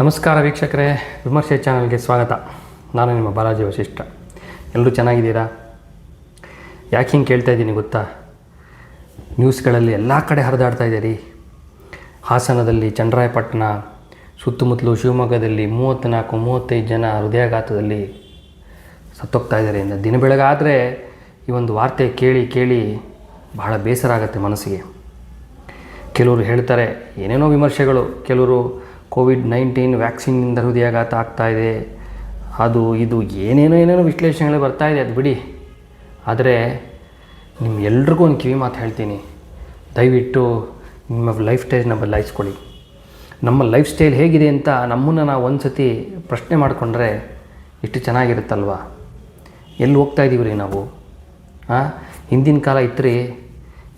ನಮಸ್ಕಾರ ವೀಕ್ಷಕರೇ, ವಿಮರ್ಶೆ ಚಾನಲ್ಗೆ ಸ್ವಾಗತ. ನಾನು ನಿಮ್ಮ ಬಾಲಾಜಿ ವಶಿಷ್ಠ ಎಲ್ಲರೂ ಚೆನ್ನಾಗಿದ್ದೀರಾ? ಯಾಕೆ ಹಿಂಗೆ ಕೇಳ್ತಾ ಇದ್ದೀನಿ ಗೊತ್ತಾ? ನ್ಯೂಸ್ಗಳಲ್ಲಿ ಎಲ್ಲ ಕಡೆ ಹರಿದಾಡ್ತಾ ಇದ್ದೀರಿ. ಹಾಸನದಲ್ಲಿ ಚಂದ್ರಾಯಪಟ್ಟಣ, ಸುತ್ತಮುತ್ತಲು ಶಿವಮೊಗ್ಗದಲ್ಲಿ ಮೂವತ್ತ್ನಾಲ್ಕು, ಮೂವತ್ತೈದು ಜನ ಹೃದಯಾಘಾತದಲ್ಲಿ ಸತ್ತೋಗ್ತಾ ಇದ್ದಾರೆ. ಇಂದ ದಿನ ಬೆಳಗಾದರೆ ಈ ಒಂದು ವಾರ್ತೆ ಕೇಳಿ ಕೇಳಿ ಬಹಳ ಬೇಸರ ಆಗುತ್ತೆ ಮನಸ್ಸಿಗೆ. ಕೆಲವರು ಹೇಳ್ತಾರೆ, ಏನೇನೋ ವಿಮರ್ಶೆಗಳು, ಕೆಲವರು ಕೋವಿಡ್ ನೈನ್ಟೀನ್ ವ್ಯಾಕ್ಸಿನ್ನಿಂದ ಹೃದಯಾಘಾತ ಇದೆ. ಅದು, ಇದು ಏನೇನೋ ಏನೇನೋ ವಿಶ್ಲೇಷಣೆಗಳು ಬರ್ತಾ ಇದೆ, ಅದು ಬಿಡಿ. ಆದರೆ ನಿಮ್ಮ ಎಲ್ರಿಗೂ ಒಂದು ಕಿವಿ ಮಾತು ಹೇಳ್ತೀನಿ. ದಯವಿಟ್ಟು ನಿಮ್ಮ ಲೈಫ್ ಸ್ಟೈಲ್ನ ಬದಲಾಯಿಸ್ಕೊಳ್ಳಿ. ನಮ್ಮ ಲೈಫ್ ಸ್ಟೈಲ್ ಹೇಗಿದೆ ಅಂತ ನಮ್ಮನ್ನು ನಾವು ಒಂದು ಸತಿ ಪ್ರಶ್ನೆ ಮಾಡಿಕೊಂಡ್ರೆ ಇಷ್ಟು ಚೆನ್ನಾಗಿರುತ್ತಲ್ವಾ? ಎಲ್ಲಿ ಹೋಗ್ತಾ ಇದ್ದೀವಿ ರೀ ನಾವು? ಹಾಂ ಹಿಂದಿನ ಕಾಲ ಇತ್ತು ರೀ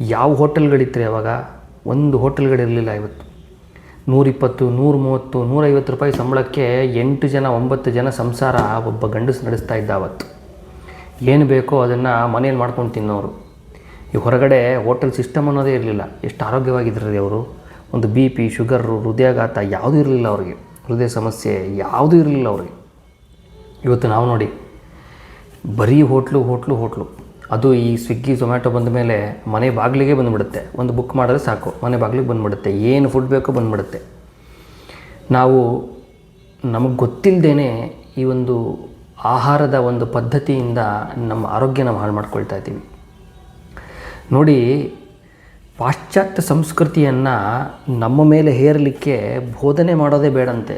ಯಾವ ಹೋಟೆಲ್ಗಳಿತ್ತು ರೀ ಅವಾಗ? ಒಂದು ಹೋಟೆಲ್ಗಳಿರಲಿಲ್ಲ ಇವತ್ತು. ನೂರಿಪ್ಪತ್ತು ನೂರ ಮೂವತ್ತು ನೂರೈವತ್ತು ರೂಪಾಯಿ ಸಂಬಳಕ್ಕೆ ಎಂಟು ಜನ, ಒಂಬತ್ತು ಜನ ಸಂಸಾರ ಒಬ್ಬ ಗಂಡಸು ನಡೆಸ್ತಾ ಇದ್ದ ಅವತ್ತು ಏನು ಬೇಕೋ ಅದನ್ನು ಮನೇಲಿ ಮಾಡ್ಕೊಂಡು ತಿನ್ನೋರು. ಈ ಹೊರಗಡೆ ಹೋಟೆಲ್ ಸಿಸ್ಟಮ್ ಅನ್ನೋದೇ ಇರಲಿಲ್ಲ. ಎಷ್ಟು ಆರೋಗ್ಯವಾಗಿದ್ರು ರೀ ಅವರು. ಒಂದು ಬಿ ಪಿ, ಶುಗರು, ಹೃದಯಾಘಾತ ಯಾವುದೂ ಇರಲಿಲ್ಲ ಅವ್ರಿಗೆ. ಹೃದಯ ಸಮಸ್ಯೆ ಯಾವುದೂ ಇರಲಿಲ್ಲ ಅವ್ರಿಗೆ. ಇವತ್ತು ನಾವು ನೋಡಿ, ಬರೀ ಹೋಟ್ಲು ಹೋಟ್ಲು ಹೋಟ್ಲು. ಅದು ಈ ಸ್ವಿಗ್ಗಿ ಝೊಮ್ಯಾಟೊ ಬಂದ ಮೇಲೆ ಮನೆ ಬಾಗಿಲಿಗೆ ಬಂದುಬಿಡುತ್ತೆ. ಒಂದು ಬುಕ್ ಮಾಡಿದ್ರೆ ಸಾಕು. ಮನೆ ಬಾಗಿಲಿಗೆ ಬಂದುಬಿಡುತ್ತೆ. ಏನು ಫುಡ್ ಬೇಕೋ ಬಂದುಬಿಡುತ್ತೆ. ನಾವು ನಮಗೆ ಗೊತ್ತಿಲ್ಲದೇ ಈ ಒಂದು ಆಹಾರದ ಒಂದು ಪದ್ಧತಿಯಿಂದ ನಮ್ಮ ಆರೋಗ್ಯ ನಾವು ಹಾಳು ಮಾಡ್ಕೊಳ್ತಾ ಇದ್ದೀವಿ. ನೋಡಿ, ಪಾಶ್ಚಾತ್ಯ ಸಂಸ್ಕೃತಿಯನ್ನು ನಮ್ಮ ಮೇಲೆ ಹೇರಲಿಕ್ಕೆ ಬೋಧನೆ ಮಾಡೋದೇ ಬೇಡಂತೆ.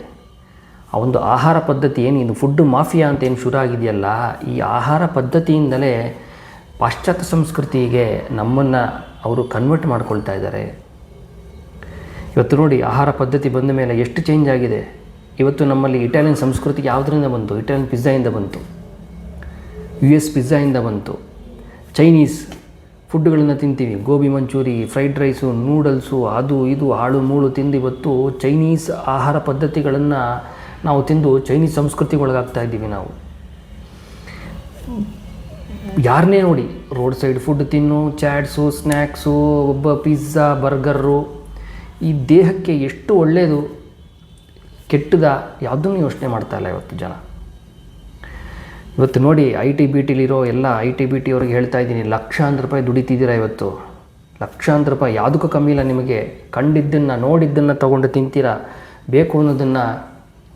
ಆ ಒಂದು ಆಹಾರ ಪದ್ಧತಿ ಏನು, ಇದು ಫುಡ್ ಮಾಫಿಯಾ ಅಂತ ಏನು ಶುರು ಆಗಿದೆಯಲ್ಲ, ಈ ಆಹಾರ ಪದ್ಧತಿಯಿಂದಲೇ ಪಾಶ್ಚಾತ್ಯ ಸಂಸ್ಕೃತಿಗೆ ನಮ್ಮನ್ನು ಅವರು ಕನ್ವರ್ಟ್ ಮಾಡ್ಕೊಳ್ತಾ ಇದ್ದಾರೆ ಇವತ್ತು ನೋಡಿ ಆಹಾರ ಪದ್ಧತಿ ಬಂದ ಮೇಲೆ ಎಷ್ಟು ಚೇಂಜ್ ಆಗಿದೆ. ಇವತ್ತು ನಮ್ಮಲ್ಲಿ ಇಟಾಲಿಯನ್ ಸಂಸ್ಕೃತಿ ಯಾವುದರಿಂದ ಬಂತು? ಇಟಾಲಿಯನ್ ಪಿಜ್ಜಾಯಿಂದ ಬಂತು. ಯು ಎಸ್ ಪಿಜ್ಜಾಯಿಂದ ಬಂತು. ಚೈನೀಸ್ ಫುಡ್ಗಳನ್ನು ತಿಂತೀವಿ. Gobi manchurian fried rice noodles ಅದು ಇದು, ಹಾಳು, ಮೂಳು ತಿಂದು ಇವತ್ತು ಚೈನೀಸ್ ಆಹಾರ ಪದ್ಧತಿಗಳನ್ನು ನಾವು ತಿಂದು ಚೈನೀಸ್ ಸಂಸ್ಕೃತಿಗೊಳಗಾಗ್ತಾ ಇದ್ದೀವಿ ನಾವು. ಯಾರನ್ನೇ ನೋಡಿ ರೋಡ್ ಸೈಡ್ ಫುಡ್ ತಿನ್ನು ಚಾಟ್ಸು ಸ್ನ್ಯಾಕ್ಸು ಒಬ್ಬ ಪಿಜ್ಜಾ ಬರ್ಗರು ಈ ದೇಹಕ್ಕೆ ಎಷ್ಟು ಒಳ್ಳೆಯದು ಕೆಟ್ಟದ ಯಾವುದನ್ನು ಯೋಚನೆ ಮಾಡ್ತಾ ಇಲ್ಲ ಇವತ್ತು ಜನ. ಇವತ್ತು ನೋಡಿ ಐ ಟಿ ಬಿ ಟಿಲಿರೋ ಎಲ್ಲ ಐ ಟಿ ಬಿ ಟಿ ಅವ್ರಿಗೆ ಹೇಳ್ತಾ ಇದ್ದೀನಿ, ಲಕ್ಷಾಂತರ ರೂಪಾಯಿ ದುಡಿತಿದ್ದೀರಾ ಇವತ್ತು? ಲಕ್ಷಾಂತರ ರೂಪಾಯಿ ಯಾವುದಕ್ಕೂ ಕಮ್ಮಿ ಇಲ್ಲ ನಿಮಗೆ. ಕಂಡಿದ್ದನ್ನು ನೋಡಿದ್ದನ್ನು ತೊಗೊಂಡು ತಿಂತೀರಾ? ಬೇಕು ಅನ್ನೋದನ್ನು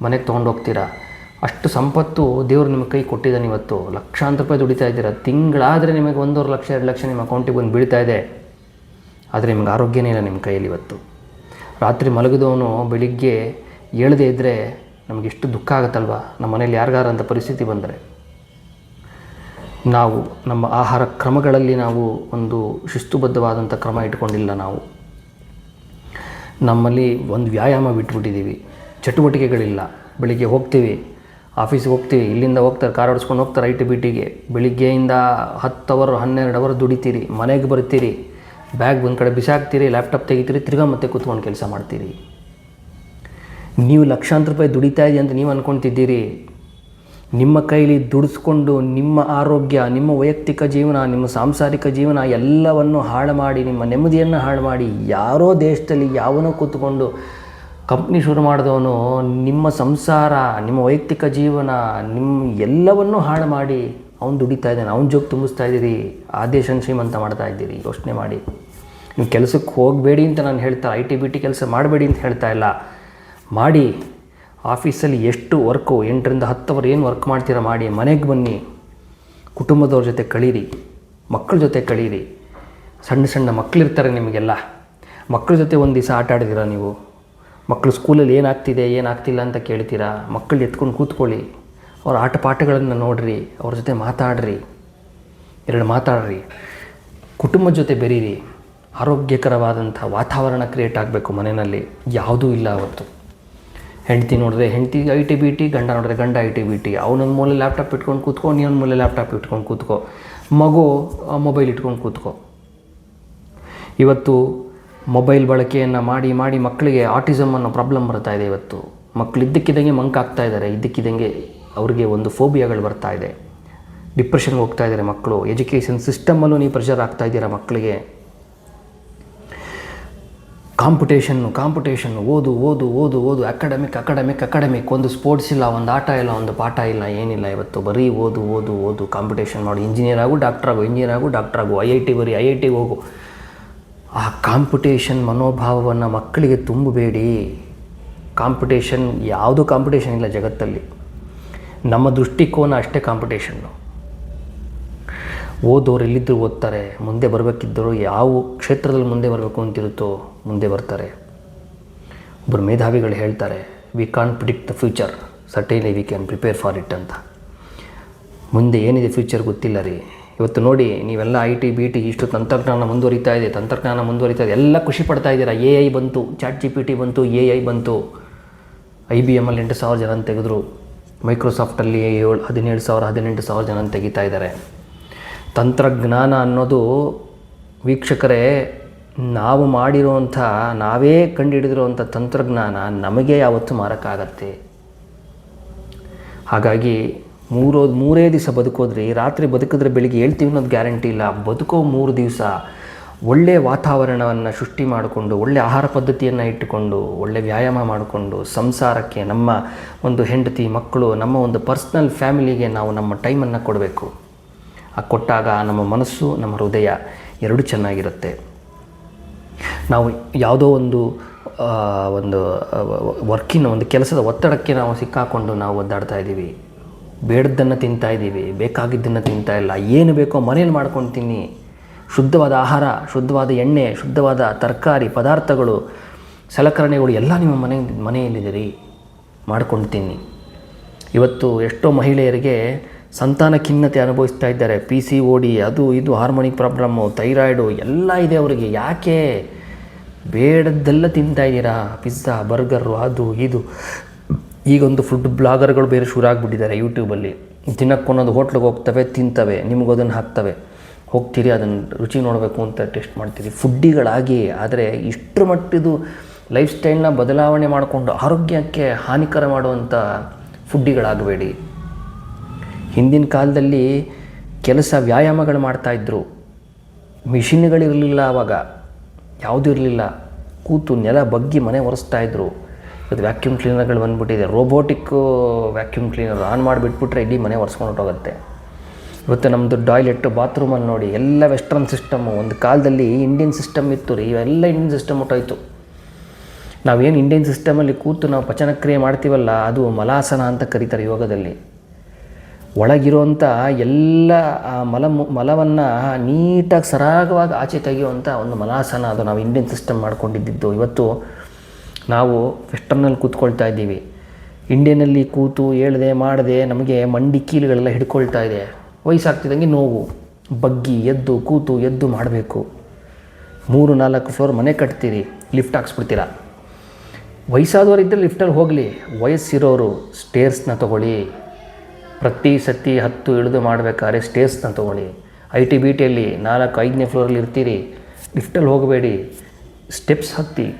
ಮನೆಗೆ ತೊಗೊಂಡು ಹೋಗ್ತೀರಾ ಅಷ್ಟು ಸಂಪತ್ತು ದೇವರು ನಿಮ್ಮ ಕೈ ಕೊಟ್ಟಿದ್ದಾನೆ ಇವತ್ತು. ಲಕ್ಷಾಂತರ ರೂಪಾಯಿ ದುಡಿತಾ ಇದ್ದೀರಾ. ತಿಂಗಳಾದರೆ ನಿಮಗೆ ಒಂದೂವರೆ ಲಕ್ಷ, ಎರಡು ಲಕ್ಷ ನಿಮ್ಮ ಅಕೌಂಟಿಗೆ ಬಂದು ಬೀಳ್ತಾ ಇದೆ. ಆದರೆ ನಿಮ್ಗೆ ಆರೋಗ್ಯನೇ ಇಲ್ಲ ನಿಮ್ಮ ಕೈಯಲ್ಲಿ ಇವತ್ತು. ರಾತ್ರಿ ಮಲಗಿದವನು ಬೆಳಿಗ್ಗೆ ಏಳದೇ ಇದ್ದರೆ ನಮಗೆ ಎಷ್ಟು ದುಃಖ ಆಗುತ್ತಲ್ವ? ನಮ್ಮ ಮನೇಲಿ ಯಾರಿಗಾರ ಅಂತ ಪರಿಸ್ಥಿತಿ ಬಂದರೆ. ನಾವು, ನಮ್ಮ ಆಹಾರ ಕ್ರಮಗಳಲ್ಲಿ ನಾವು ಒಂದು ಶಿಸ್ತುಬದ್ಧವಾದಂಥ ಕ್ರಮ ಇಟ್ಕೊಂಡಿಲ್ಲ ನಾವು. ನಮ್ಮಲ್ಲಿ ಒಂದು ವ್ಯಾಯಾಮ ಬಿಟ್ಬಿಟ್ಟಿದ್ದೀವಿ. ಚಟುವಟಿಕೆಗಳಿಲ್ಲ. ಬೆಳಿಗ್ಗೆ ಹೋಗ್ತೀವಿ. ಆಫೀಸಿಗೆ ಹೋಗ್ತೀವಿ ಇಲ್ಲಿಂದ ಹೋಗ್ತಾರೆ, ಕಾರ್ ಹೊಡ್ಸ್ಕೊಂಡು ಹೋಗ್ತಾರೆ ಐ ಟಿ ಬಿ ಟಿಗೆ ಬೆಳಿಗ್ಗೆಯಿಂದ ಹತ್ತು ಅವರ್ ಹನ್ನೆರಡು ಅವರ್ ದುಡಿತೀರಿ, ಮನೆಗೆ ಬರ್ತೀರಿ, ಬ್ಯಾಗ್ ಒಂದು ಕಡೆ ಬಿಸಾಕ್ತೀರಿ ಲ್ಯಾಪ್ಟಾಪ್ ತೆಗಿತೀರಿ, ತಿರ್ಗಾ ಮತ್ತೆ ಕೂತ್ಕೊಂಡು ಕೆಲಸ ಮಾಡ್ತೀರಿ. ನೀವು ಲಕ್ಷಾಂತರ ರೂಪಾಯಿ ದುಡಿತಾ ಇದೆ ಅಂತ ನೀವು ಅಂದ್ಕೊತಿದ್ದೀರಿ ನಿಮ್ಮ ಕೈಲಿ ದುಡಿಸ್ಕೊಂಡು ನಿಮ್ಮ ಆರೋಗ್ಯ, ನಿಮ್ಮ ವೈಯಕ್ತಿಕ ಜೀವನ, ನಿಮ್ಮ ಸಾಂಸಾರಿಕ ಜೀವನ ಎಲ್ಲವನ್ನು ಹಾಳು ಮಾಡಿ, ನಿಮ್ಮ ನೆಮ್ಮದಿಯನ್ನು ಹಾಳು ಮಾಡಿ, ಯಾರೋ ದೇಶದಲ್ಲಿ ಯಾವನೋ ಕೂತ್ಕೊಂಡು ಕಂಪ್ನಿ ಶುರು ಮಾಡಿದವನು ನಿಮ್ಮ ಸಂಸಾರ, ನಿಮ್ಮ ವೈಯಕ್ತಿಕ ಜೀವನ ನಿಮ್ಮ ಎಲ್ಲವನ್ನೂ ಹಾಳು ಮಾಡಿ ಅವ್ನು ದುಡಿತಾ ಇದ್ದಾನೆ, ಅವ್ನ ಜೋಗ ತುಂಬಿಸ್ತಾ ಇದ್ದೀರಿ ಆದೇಶನ್ ದೇಶನ ಶ್ರೀಮಂತ ಮಾಡ್ತಾ ಇದ್ದೀರಿ ಯೋಚನೆ ಮಾಡಿ. ನೀವು ಕೆಲಸಕ್ಕೆ ಹೋಗಬೇಡಿ ಅಂತ ನಾನು ಹೇಳ್ತಾ ಐ ಟಿ ಬಿ ಟಿ ಕೆಲಸ ಮಾಡಬೇಡಿ ಅಂತ ಹೇಳ್ತಾ ಇಲ್ಲ. ಮಾಡಿ, ಆಫೀಸಲ್ಲಿ ಎಷ್ಟು ವರ್ಕು, ಎಂಟರಿಂದ ಹತ್ತವರು ಏನು ವರ್ಕ್ ಮಾಡ್ತೀರಾ ಮಾಡಿ, ಮನೆಗೆ ಬನ್ನಿ, ಕುಟುಂಬದವ್ರ ಜೊತೆ ಕಳೀರಿ ಮಕ್ಕಳ ಜೊತೆ ಕಳೀರಿ. ಸಣ್ಣ ಸಣ್ಣ ಮಕ್ಕಳಿರ್ತಾರೆ ನಿಮಗೆಲ್ಲ. ಮಕ್ಕಳ ಜೊತೆ ಒಂದು ದಿವಸ ಆಟ ಆಡಿದಿರ ನೀವು? ಮಕ್ಕಳು ಸ್ಕೂಲಲ್ಲಿ ಏನಾಗ್ತಿದೆ, ಏನಾಗ್ತಿಲ್ಲ ಅಂತ ಕೇಳ್ತೀರಾ? ಮಕ್ಕಳು ಎತ್ಕೊಂಡು ಕೂತ್ಕೊಳ್ಳಿ. ಅವ್ರ ಆಟ ಪಾಠಗಳನ್ನು ನೋಡಿರಿ, ಅವ್ರ ಜೊತೆ ಮಾತಾಡ್ರಿ. ಎರಡು ಮಾತಾಡ್ರಿ. ಕುಟುಂಬದ ಜೊತೆ ಬೆರೀರಿ. ಆರೋಗ್ಯಕರವಾದಂಥ ವಾತಾವರಣ ಕ್ರಿಯೇಟ್ ಆಗಬೇಕು ಮನೆಯಲ್ಲಿ. ಯಾವುದೂ ಇಲ್ಲ ಅವತ್ತು. ಹೆಂಡ್ತಿ ನೋಡಿದ್ರೆ ಹೆಂಡತಿ ಐ ಟಿ ಬಿ ಟಿ ಗಂಡ ನೋಡಿದ್ರೆ ಗಂಡ ಐ ಟಿ ಬಿ ಟಿ ಅವನೊಂದು ಮೂಲೆ ಲ್ಯಾಪ್ಟಾಪ್ ಇಟ್ಕೊಂಡು ಕೂತ್ಕೊ ನೀನೊಂದು ಮೂಲೆ ಲ್ಯಾಪ್ಟಾಪ್ ಇಟ್ಕೊಂಡು ಕೂತ್ಕೊ. ಮಗು ಮೊಬೈಲ್ ಇಟ್ಕೊಂಡು ಕೂತ್ಕೋ. ಇವತ್ತು ಮೊಬೈಲ್ ಬಳಕೆಯನ್ನು ಮಾಡಿ ಮಾಡಿ ಮಕ್ಕಳಿಗೆ ಆಟಿಸಮ್ ಅನ್ನೋ ಪ್ರಾಬ್ಲಮ್ ಬರ್ತಾ ಇದೆ ಇವತ್ತು. ಮಕ್ಕಳು ಇದ್ದಕ್ಕಿದ್ದಂಗೆ ಮಂಕ್ ಆಗ್ತಾ ಇದ್ದಾರೆ. ಇದ್ದಕ್ಕಿದ್ದಂಗೆ ಅವರಿಗೆ ಒಂದು ಫೋಬಿಯಾಗಳು ಬರ್ತಾ ಇದೆ. ಡಿಪ್ರೆಷನ್ಗೆ ಹೋಗ್ತಾ ಇದ್ದಾರೆ ಮಕ್ಕಳು. ಎಜುಕೇಷನ್ ಸಿಸ್ಟಮಲ್ಲೂ ನೀವು ಪ್ರೆಷರ್ ಆಗ್ತಾ ಇದ್ದೀರಾ ಮಕ್ಕಳಿಗೆ? ಕಾಂಪಿಟೇಷನ್ನು ಕಾಂಪಿಟೇಷನ್ನು ಓದು ಓದು ಓದು ಓದು ಅಕಾಡೆಮಿಕ್ ಅಕಾಡೆಮಿಕ್ ಅಕಾಡೆಮಿಕ್ ಒಂದು ಸ್ಪೋರ್ಟ್ಸ್ ಇಲ್ಲ, ಒಂದು ಆಟ ಇಲ್ಲ, ಒಂದು ಪಾಠ ಇಲ್ಲ, ಏನಿಲ್ಲ ಇವತ್ತು. ಬರೀ ಓದು ಓದು ಓದು ಕಾಂಪಿಟೇಷನ್ ಮಾಡು. ಇಂಜಿನಿಯರ್ ಆಗು ಡಾಕ್ಟರ್ ಆಗು ಇಂಜಿನಿಯರ್ ಆಗು ಡಾಕ್ಟರ್ ಆಗು. ಐ ಐ ಟಿ ಬರೀ ಐ ಐ ಟಿಗೆ ಹೋಗು. ಆ ಕಾಂಪಿಟೇಷನ್ ಮನೋಭಾವವನ್ನು ಮಕ್ಕಳಿಗೆ ತುಂಬಬೇಡಿ. ಕಾಂಪಿಟೇಷನ್, ಯಾವುದೂ ಕಾಂಪಿಟೇಷನ್ ಇಲ್ಲ ಜಗತ್ತಲ್ಲಿ. ನಮ್ಮ ದೃಷ್ಟಿಕೋನ ಅಷ್ಟೇ ಕಾಂಪಿಟೇಷನ್ನು ಓದೋರು ಎಲ್ಲಿದ್ದರೂ ಓದ್ತಾರೆ, ಮುಂದೆ ಬರಬೇಕಿದ್ದರು ಯಾವ ಕ್ಷೇತ್ರದಲ್ಲಿ ಮುಂದೆ ಬರಬೇಕು ಅಂತಿರುತ್ತೋ ಮುಂದೆ ಬರ್ತಾರೆ. ಒಬ್ಬರು ಮೇಧಾವಿಗಳು ಹೇಳ್ತಾರೆ we can predict the future certainly we can prepare for it ಅಂತ. ಮುಂದೆ ಏನಿದೆ ಫ್ಯೂಚರ್ ಗೊತ್ತಿಲ್ಲ ರೀ. ಇವತ್ತು ನೋಡಿ, ನೀವೆಲ್ಲ ಐ ಟಿ ಬಿ ಟಿ ಇಷ್ಟು ತಂತ್ರಜ್ಞಾನ ಮುಂದುವರಿತಾ ಇದೆ, ತಂತ್ರಜ್ಞಾನ ಮುಂದುವರಿತಾ ಇದೆ, ಎಲ್ಲ ಖುಷಿ ಪಡ್ತಾ ಇದ್ದೀರಾ? ಎ ಐ ಬಂತು, ಚಾಟ್ ಜಿ ಪಿ ಟಿ ಬಂತು ಎ ಐ ಬಂತು. ಐ ಬಿ ಎಮ್ಮಲ್ಲಿ ಎಂಟು ಸಾವಿರ ಜನ ತೆಗೆದ್ರು. ಮೈಕ್ರೋಸಾಫ್ಟಲ್ಲಿ ಏಳು, ಹದಿನೇಳು ಸಾವಿರ, ಹದಿನೆಂಟು ಸಾವಿರ ಜನ ತೆಗಿತಾ ಇದ್ದಾರೆ. ತಂತ್ರಜ್ಞಾನ ಅನ್ನೋದು ವೀಕ್ಷಕರೇ, ನಾವು ಮಾಡಿರುವಂಥ ನಾವೇ ಕಂಡುಹಿಡಿದಿರುವಂಥ ತಂತ್ರಜ್ಞಾನ ನಮಗೆ ಯಾವತ್ತು ಮಾರಕ್ಕಾಗತ್ತೆ. ಹಾಗಾಗಿ ಮೂರೋ, ಮೂರೇ ದಿವಸ ಬದುಕೋದ್ರಿ ರಾತ್ರಿ ಬದುಕಿದ್ರೆ ಬೆಳಿಗ್ಗೆ ಹೇಳ್ತೀವಿ ಅನ್ನೋದು ಗ್ಯಾರಂಟಿ ಇಲ್ಲ. ಬದುಕೋ ಮೂರು ದಿವಸ. ಒಳ್ಳೆಯ ವಾತಾವರಣವನ್ನು ಸೃಷ್ಟಿ ಮಾಡಿಕೊಂಡು ಒಳ್ಳೆಯ ಆಹಾರ ಪದ್ಧತಿಯನ್ನು ಇಟ್ಟುಕೊಂಡು, ಒಳ್ಳೆ ವ್ಯಾಯಾಮ ಮಾಡಿಕೊಂಡು, ಸಂಸಾರಕ್ಕೆ ನಮ್ಮ ಒಂದು ಹೆಂಡತಿ, ಮಕ್ಕಳು, ನಮ್ಮ ಒಂದು ಪರ್ಸ್ನಲ್ ಫ್ಯಾಮಿಲಿಗೆ ನಾವು ನಮ್ಮ ಟೈಮನ್ನು ಕೊಡಬೇಕು. ಆ ಕೊಟ್ಟಾಗ ನಮ್ಮ ಮನಸ್ಸು, ನಮ್ಮ ಹೃದಯ ಎರಡೂ ಚೆನ್ನಾಗಿರುತ್ತೆ. ನಾವು ಯಾವುದೋ ಒಂದು ಒಂದು ವರ್ಕಿನ ಒಂದು ಕೆಲಸದ ಒತ್ತಡಕ್ಕೆ ನಾವು ಸಿಕ್ಕಾಕೊಂಡು ನಾವು ಒದ್ದಾಡ್ತಾ ಇದ್ದೀವಿ. ಬೇಡದ್ದನ್ನು ತಿಂತಾ ಇದ್ದೀವಿ, ಬೇಕಾಗಿದ್ದನ್ನು ತಿಂತಾ ಇಲ್ಲ, ಏನು ಬೇಕೋ ಮನೇಲಿ ಮಾಡ್ಕೊಂಡು ತಿನ್ನಿ. ಶುದ್ಧವಾದ ಆಹಾರ, ಶುದ್ಧವಾದ ಎಣ್ಣೆ, ಶುದ್ಧವಾದ ತರಕಾರಿ, ಪದಾರ್ಥಗಳು, ಸಲಕರಣೆಗಳು ಎಲ್ಲ ನಿಮ್ಮ ಮನೆ, ಮನೆಯಲ್ಲಿದ್ದೀರಿ. ಮಾಡ್ಕೊಂಡು ತಿನ್ನಿ. ಇವತ್ತು ಎಷ್ಟೋ ಮಹಿಳೆಯರಿಗೆ ಸಂತಾನ ಖಿನ್ನತೆ ಅನುಭವಿಸ್ತಾ ಇದ್ದಾರೆ. ಪಿ ಸಿ ಓ ಡಿ ಅದು ಇದು, ಹಾರ್ಮೋನಿಕ್ ಪ್ರಾಬ್ಲಮ್ಮು ಥೈರಾಯ್ಡು, ಎಲ್ಲ ಇದೆ ಅವರಿಗೆ. ಯಾಕೆ? ಬೇಡದ್ದೆಲ್ಲ ತಿಂತಾ ಇದ್ದೀರಾ? ಪಿಜ್ಜಾ ಬರ್ಗರು ಅದು, ಇದು. ಈಗೊಂದು ಫುಡ್ ಬ್ಲಾಗರ್ಗಳು ಬೇರೆ ಶುರು ಆಗಿಬಿಟ್ಟಿದ್ದಾರೆ ಯೂಟ್ಯೂಬಲ್ಲಿ ದಿನಕ್ಕೊಂದೊಂದು ಹೋಟ್ಲಿಗೆ ಹೋಗ್ತವೆ, ತಿಂತವೆ, ನಿಮಗೂ ಅದನ್ನು ಹಾಕ್ತವೆ. ಹೋಗ್ತೀರಿ, ಅದನ್ನು ರುಚಿ ನೋಡಬೇಕು ಅಂತ ಟೆಸ್ಟ್ ಮಾಡ್ತೀರಿ. ಫುಡ್ಡಿಗಳಾಗಿ ಆದರೆ ಇಷ್ಟರ ಮಟ್ಟಿದು ಲೈಫ್ ಸ್ಟೈಲ್ನ ಬದಲಾವಣೆ ಮಾಡಿಕೊಂಡು ಆರೋಗ್ಯಕ್ಕೆ ಹಾನಿಕರ ಮಾಡುವಂಥ ಫುಡ್ಡಿಗಳಾಗಬೇಡಿ ಹಿಂದಿನ ಕಾಲದಲ್ಲಿ ಕೆಲಸ ವ್ಯಾಯಾಮಗಳು ಮಾಡ್ತಾಯಿದ್ರು ಮಿಷಿನ್ಗಳಿರಲಿಲ್ಲ ಆವಾಗ ಯಾವುದೂ ಇರಲಿಲ್ಲ. ಕೂತು ನೆಲ ಬಗ್ಗಿ ಮನೆ ಒರೆಸ್ತಾ ಇದ್ರು. ಇವತ್ತು ವ್ಯಾಕ್ಯೂಮ್ ಕ್ಲೀನರ್ಗಳು ಬಂದ್ಬಿಟ್ಟಿದೆ. ರೋಬೋಟಿಕ್ ವ್ಯಾಕ್ಯೂಮ್ ಕ್ಲೀನರ್ ಆನ್ ಮಾಡಿಬಿಟ್ಬಿಟ್ರೆ ಇಡೀ ಮನೆ ಒರೆಸ್ಕೊಂಡು ಹೊರಟೋಗುತ್ತೆ ಇವತ್ತು ನಮ್ಮದು ಟಾಯ್ಲೆಟ್ ಬಾತ್ರೂಮಲ್ಲಿ ನೋಡಿ, ಎಲ್ಲ ವೆಸ್ಟರ್ನ್ ಸಿಸ್ಟಮು ಒಂದು ಕಾಲದಲ್ಲಿ ಇಂಡಿಯನ್ ಸಿಸ್ಟಮ್ ಇತ್ತು ರೀ, ಇವೆಲ್ಲ ಇಂಡಿಯನ್ ಸಿಸ್ಟಮ್ ಹೊಟ್ಟೋಯ್ತು ನಾವೇನು ಇಂಡಿಯನ್ ಸಿಸ್ಟಮಲ್ಲಿ ಕೂತು ನಾವು ಪಚನಕ್ರಿಯೆ ಮಾಡ್ತೀವಲ್ಲ, ಅದು ಮಲಾಸನ ಅಂತ ಕರೀತಾರೆ ಯೋಗದಲ್ಲಿ. ಒಳಗಿರುವಂಥ ಎಲ್ಲ ಮಲ, ಮಲವನ್ನು ನೀಟಾಗಿ ಸರಾಗವಾಗಿ ಆಚೆ ತೆಗೆಯುವಂಥ ಒಂದು ಮಲಾಸನ ಅದು ನಾವು ಇಂಡಿಯನ್ ಸಿಸ್ಟಮ್ ಮಾಡ್ಕೊಂಡಿದ್ದು. ಇವತ್ತು ನಾವು ವೆಸ್ಟರ್ನಲ್ಲಿ ಕೂತ್ಕೊಳ್ತಾ ಇದ್ದೀವಿ. ಇಂಡಿಯನಲ್ಲಿ ಕೂತು ಹೇಳ್ದೆ ಮಾಡದೆ ನಮಗೆ ಮಂಡಿ ಕೀಲುಗಳೆಲ್ಲ ಹಿಡ್ಕೊಳ್ತಾ ಇದೆ. ವಯಸ್ಸಾಗ್ತಿದ್ದಂಗೆ ನೋವು, ಬಗ್ಗಿ, ಎದ್ದು, ಕೂತು, ಎದ್ದು ಮಾಡಬೇಕು. ಮೂರು ನಾಲ್ಕು ಫ್ಲೋರ್ ಮನೆ ಕಟ್ತೀರಿ ಲಿಫ್ಟ್ ಹಾಕ್ಸ್ಬಿಡ್ತೀರಾ. ವಯಸ್ಸಾದವರು ಇದ್ದರೆ ಲಿಫ್ಟಲ್ಲಿ ಹೋಗಲಿ, ವಯಸ್ಸಿರೋರು ಸ್ಟೇರ್ಸ್ನ ತಗೊಳ್ಳಿ. ಪ್ರತಿ ಸತಿ ಹತ್ತು ಇಳಿದು ಮಾಡಬೇಕಾದ್ರೆ ಸ್ಟೇರ್ಸ್ನ ತೊಗೊಳ್ಳಿ. ಐ ಟಿ ಬಿ ಟಿಯಲ್ಲಿ ನಾಲ್ಕು ಐದನೇ ಫ್ಲೋರಲ್ಲಿ ಇರ್ತೀರಿ ಲಿಫ್ಟಲ್ಲಿ ಹೋಗಬೇಡಿ. ಸ್ಟೆಪ್ಸ್ ಹತ್ತಿ